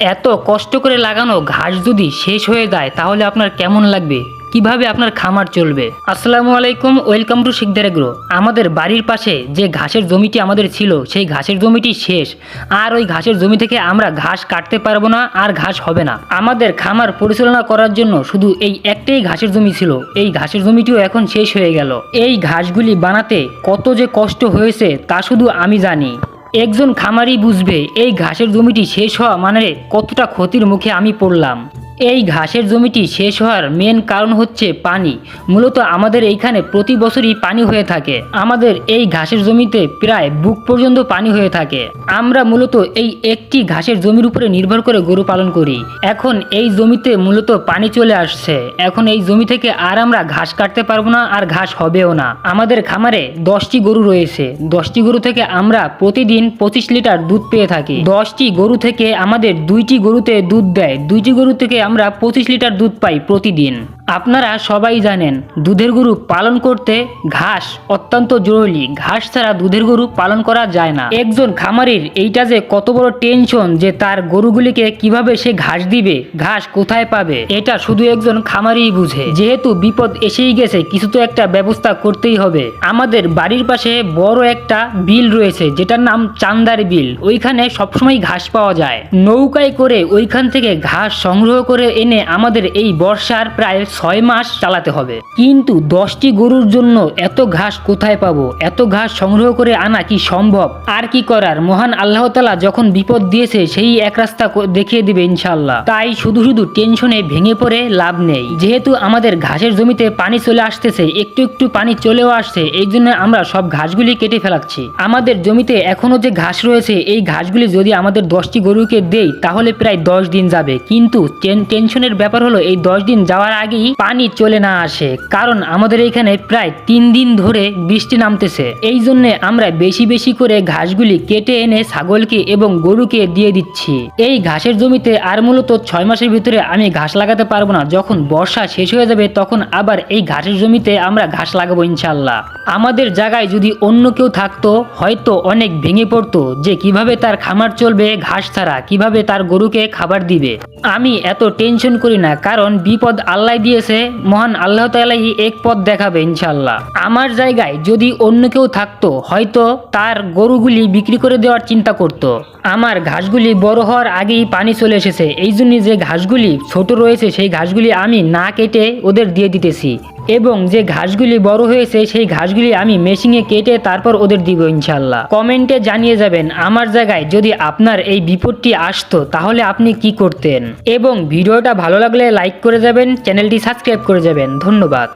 এত কষ্ট করে লাগানো ঘাস যদি শেষ হয়ে যায়, তাহলে আপনার কেমন লাগবে? কীভাবে আপনার খামার চলবে? আসসালামু আলাইকুম, ওয়েলকাম টু শিকদার এগ্রো। আমাদের বাড়ির পাশে যে ঘাসের জমিটি আমাদের ছিল, সেই ঘাসের জমিটি শেষ। আর ওই ঘাসের জমি থেকে আমরা ঘাস কাটতে পারব না, আর ঘাস হবে না। আমাদের খামার পরিচালনা করার জন্য শুধু এই একটাই ঘাসের জমি ছিল। এই ঘাসের জমিটিও এখন শেষ হয়ে গেল। এই ঘাসগুলি বানাতে কত যে কষ্ট হয়েছে, তা শুধু আমি জানি। একজন খামারি বুঝবে এই ঘাসের জমিটি শেষ হওয়া মানে কতটা ক্ষতির মুখে আমি পড়লাম। এই ঘাসের জমিটি শেষ হওয়ার মেন কারণ হচ্ছে পানি। মূলত আমাদের এইখানে প্রতি বছরই পানি হয়ে থাকে। আমাদের এই ঘাসের জমিতে প্রায় বুক পর্যন্ত পানি হয়ে থাকে। আমরা মূলত এই একটি ঘাসের জমির উপরে নির্ভর করে গরু পালন করি। এখন এই জমিতে মূলত পানি চলে আসছে। এখন এই জমি থেকে আর আমরা ঘাস কাটতে পারব না আর ঘাস হবেও না। আমাদের খামারে দশটি গরু রয়েছে। দশটি গরু থেকে আমরা প্রতিদিন পঁচিশ লিটার দুধ পেয়ে থাকি। দশটি গরু থেকে আমাদের দুইটি গরুতে দুধ দেয়। দুইটি গরু থেকে আমরা পঁচিশ লিটার দুধ পাই প্রতিদিন। আপনারা সবাই জানেন, দুধের গরু পালন করতে ঘাস অত্যন্ত জরুরি। ঘাস ছাড়া দুধের গরু পালন করা যায় না। একজন খামারির এইটা যে কত বড় টেনশন যে তার গরুগুলিকে কীভাবে সে ঘাস দিবে, ঘাস কোথায় পাবে, এটা শুধু একজন খামারিই বুঝে। যেহেতু বিপদ এসেই গেছে, কিছু তো একটা ব্যবস্থা করতেই হবে। আমাদের বাড়ির পাশে বড় একটা বিল রয়েছে, যেটার নাম চান্দার বিল। ওইখানে সবসময় ঘাস পাওয়া যায়। নৌকায় করে ওইখান থেকে ঘাস সংগ্রহ করে এনে আমাদের এই বর্ষার প্রায় ছয় মাস চালাতে হবে। কিন্তু দশটি গরুর জন্য এত ঘাস কোথায় পাবো? এত ঘাস সংগ্রহ করে আনা কি সম্ভব? আর কি করার? মহান আল্লাহ তালা যখন বিপদ দিয়েছে, সেই এক রাস্তা দেখিয়ে দিবে ইনশাল্লাহ তাই শুধু শুধু টেনশনে ভেঙে পড়ে লাভ নেই। যেহেতু আমাদের ঘাসের জমিতে পানি চলে আসতেছে, একটু একটু পানি চলেও আসছে, এই জন্য আমরা সব ঘাসগুলি কেটে ফেলাচ্ছি। আমাদের জমিতে এখনও যে ঘাস রয়েছে, এই ঘাসগুলি যদি আমাদের দশটি গরুকে দেই, তাহলে প্রায় দশ দিন যাবে। কিন্তু টেনশনের ব্যাপার হলো, এই দশ দিন যাওয়ার আগেই পানি চলে না আসে, কারণ আমাদের এখানে প্রায় তিন দিন ধরে বৃষ্টি নামতেছে। এই জন্য আমরা বেশি বেশি করে ঘাসগুলি কেটে এনে ছাগলকে এবং গরুকে দিয়ে দিচ্ছি। এই ঘাসের জমিতে আর মূলত ছয় মাসের ভিতরে আমি ঘাস লাগাতে পারব না। যখন বর্ষা শেষ হয়ে যাবে, তখন আবার এই ঘাসের জমিতে আমরা ঘাস লাগাবো ইনশাল্লাহ আমাদের জায়গায় যদি অন্য কেউ থাকতো, হয়তো অনেক ভেঙে পড়তো যে কীভাবে তার খামার চলবে, ঘাস ছাড়া কীভাবে তার গরুকে খাবার দিবে। আমি এত টেনশন করি না, কারণ বিপদ আল্লাহ দিয়েছে, মহান আল্লাহ তালাই এক পথ দেখাবে ইনশাল্লাহ আমার জায়গায় যদি অন্য কেউ থাকতো, হয়তো তার গরুগুলি বিক্রি করে দেওয়ার চিন্তা করত। আমার ঘাসগুলি বড় হওয়ার আগেই পানি চলে এসেছে। এই জন্য যে ঘাসগুলি ছোট রয়েছে, সেই ঘাসগুলি আমি না কেটে ওদের দিয়ে দিতেছি। এবং যে ঘাসগুলি বড় হয়েছে, সেই ঘাসগুলি আমি মেশিনে কেটে তারপর ওদের দিব ইনশাল্লাহ কমেন্টে জানিয়ে যাবেন, আমার জায়গায় যদি আপনার এই বিপদটি আসতো, তাহলে আপনি কি করতেন? এবং ভিডিওটা ভালো লাগলে লাইক করে যাবেন, চ্যানেলটি সাবস্ক্রাইব করে যাবেন। ধন্যবাদ।